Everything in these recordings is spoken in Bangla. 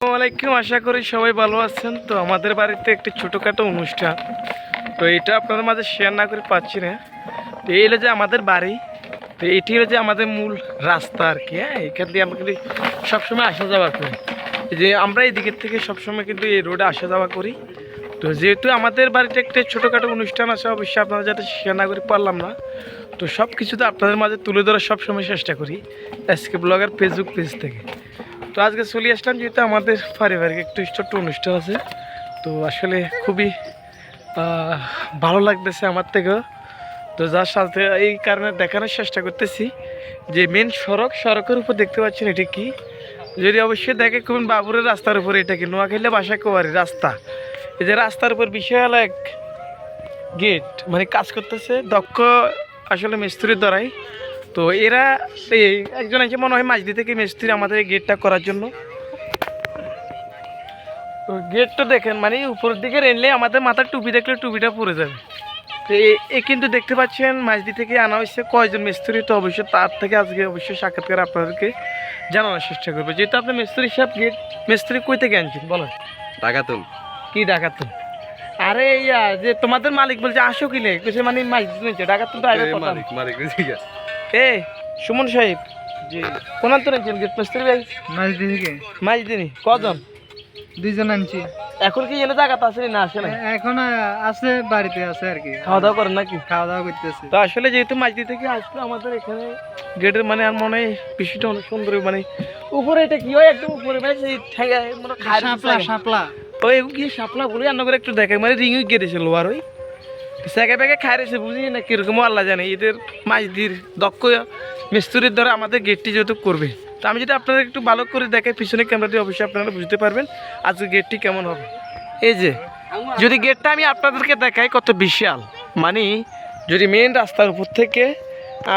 আসসালামাইকুম আশা করি সবাই ভালো আছেন। তো আমাদের বাড়িতে একটি ছোটোখাটো অনুষ্ঠান। তো এটা আপনাদের মাঝে শেয়ার না করে পাচ্ছি না। তো এই হলো যে আমাদের বাড়ি। তো এটি হলো যে আমাদের মূল রাস্তা আর কি হ্যাঁ? এখান দিয়ে আমরা কিন্তু সবসময় আসা যাওয়া করি। যে আমরা এই দিকের থেকে সবসময় কিন্তু এই রোডে আসা যাওয়া করি। তো যেহেতু আমাদের বাড়িতে একটা ছোটোখাটো অনুষ্ঠান আছে, অবশ্যই আপনারা যাতে শেয়ার না করে পারলাম না। তো সব কিছু তো আপনাদের মাঝে তুলে ধরার সবসময় চেষ্টা করি। এসকে ব্লগের ফেসবুক পেজ থেকে। তো আজকে চলে আসলাম যেহেতু আমাদের পারিবারিক একটু ছোট্ট অনুষ্ঠান আছে। তো আসলে খুবই ভালো লাগতেছে আমার থেকেও। তো যার সাথে এই কারণে দেখানোর চেষ্টা করতেছি যে মেন সড়ক, সড়কের উপর দেখতে পাচ্ছেন এটি কি? যদি অবশ্যই দেখে কোন বাবুরের রাস্তার উপরে এটা কি? নোয়াখালী বাসা কোয়ারি রাস্তা। এই যে রাস্তার উপর বিশাল এক গেট মানে কাজ করতেছে, দক্ষ আসলে মিস্ত্রির দ্বারাই তো এরা একজন আছে মনে হয় মাঝদি থেকে মিস্ত্রি আমাদের গেটটা করার জন্য? তো গেটটা দেখেন মানে উপরের দিকে রেনলে আমাদের মাথার টুপি দেখলে টুপিটা পরে যাবে। তো এ- কিন্তু দেখতে পাচ্ছেন মাঝদি থেকে আনা হয়েছে কয়জন মিস্ত্রি তো অবশ্যই তার থেকে আজকে অবশ্যই সাক্ষাৎকার আপনাদেরকে জানানোর চেষ্টা করব। যেহেতু আপনি মিস্ত্রি সাহেব গেট মিস্ত্রি কই থেকে আনছেন বলেন। টাকাতুন কি ডাকাত আরে ইয়া যে তোমাদের মালিক বলছে আসো কিছু মানে মাঝদি নিচ্ছে ডাকাত তো আগে মালিক মালিক এ সুমন সাহেব। জি। কোন তো নিয়েছেন গেট মিস্ত্রি ভাই মাঝদি থেকে মাঝদিনি কজন? দুইজন আনছি। এখন কি এনে জায়গাতে আছে না আসে না এখন আছে বাড়িতে আছে আর কি। খাওয়া দাওয়া করেন নাকি? খাওয়া দাওয়া করতেছে। তো আসলে যেহেতু মাঝদি থেকে আসলে আমাদের এখানে গেটের মানে আর মনে হয় বিষয়টা অনেক সুন্দর মানে উপরে এটা কি হয়? একদম উপরে মানে সেই ঠেঙ্গা মানে শাপলা শাপলা। ওই কি সাপলা বলে রান্না করে একটু দেখে মানে রিং গেড়েছে লোয়ার ওই। সেকে বেগে খাই রেছে বুঝি না কীরকম আল্লাহ জানে। এদের মাছ মাঝদির দক্ষ মিস্ত্রির দ্বারা আমাদের গেটটি যেহেতু করবে। তো আমি যদি আপনাদের একটু ভালো করে দেখে পিছনে ক্যামেরা দিয়ে অবশ্যই আপনারা বুঝতে পারবেন আজকে গেটটি কেমন হবে। এই যে, যদি গেটটা আমি আপনাদেরকে দেখাই, কত বিশাল। মানে যদি মেন রাস্তার উপর থেকে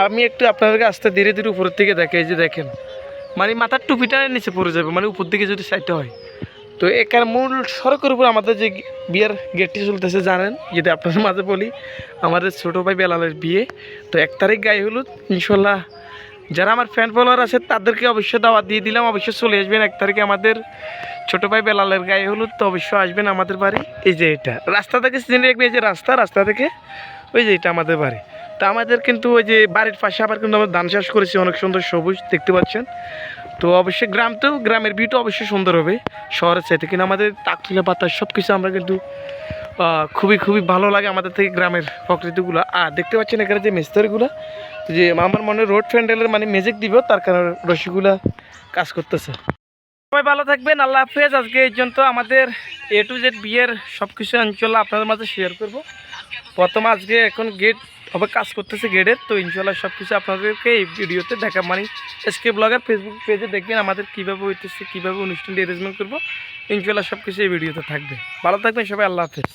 আমি একটু আপনাদেরকে আস্তে ধীরে ধীরে উপরের থেকে দেখে এই যে দেখেন। মানে মাথার টুপিটা নিচে পড়ে যাবে মানে উপর দিকে যদি সাইডটা হয়। তো এখানে মূল সড়কের উপর আমাদের যে বিয়ের গেটটি চলতেছে, জানেন? যদি আপনাদের মাঝে বলি, আমাদের ছোটো ভাই বেলালের বিয়ে। তো এক তারিখ গায়ে হলুদ, ইনশাল্লাহ। যারা আমার ফ্যান ফলোয়ার আছে, তাদেরকে অবশ্যই দাওয়াত দিয়ে দিলাম। অবশ্যই চলে আসবেন এক তারিখে আমাদের ছোটো ভাই বেলালের গায়ে হলুদ, তো অবশ্যই আসবেন আমাদের বাড়ি। এই যে এটা, রাস্তা থেকে চিনে রাখবেন এই যে রাস্তা রাস্তা থেকে ওই যে এটা আমাদের বাড়ি। তো আমাদের কিন্তু ওই যে বাড়ির পাশে আবার কিন্তু আমরা ধান চাষ করেছি, অনেক সুন্দর সবুজ, দেখতে পাচ্ছেন? তো অবশ্যই গ্রাম তো, গ্রামের ভিউটা অবশ্যই সুন্দর হবে। শহরের চাইতে। কিন্তু আমাদের টাকতুলা পাতা সব কিছু আমরা কিন্তু খুবই খুবই ভালো লাগে আমাদের থেকে গ্রামের প্রকৃতিগুলো। আর দেখতে পাচ্ছেন এখানে যে মিস্ত্রিগুলো, যে আমার মনে রোড ফ্যান্ডেলের মানে মেজিক দিব, তার কারণে রশিগুলা কাজ করতেছে। সবাই ভালো থাকবেন, আল্লাহ হাফেজ। আজকে এই জন্য আমাদের এ টু জেড বিয়ের সব কিছু অঞ্চল আপনাদের মাঝে শেয়ার করব। প্রথম আজকে এখন গেট হবে, কাজ করতেছে গেটের তো ইনশাল্লাহ সব কিছু আপনাদেরকে এই ভিডিওতে দেখা মানি এসকে ব্লগার ফেসবুক পেজে দেখবেন আমাদের কীভাবে হইতেছে, কীভাবে অনুষ্ঠানটি অ্যারেঞ্জমেন্ট করব। ইনশাল্লাহ সব কিছু এই ভিডিওতে থাকবে। ভালো থাকবেন সবাই, আল্লাহ হাফেজ।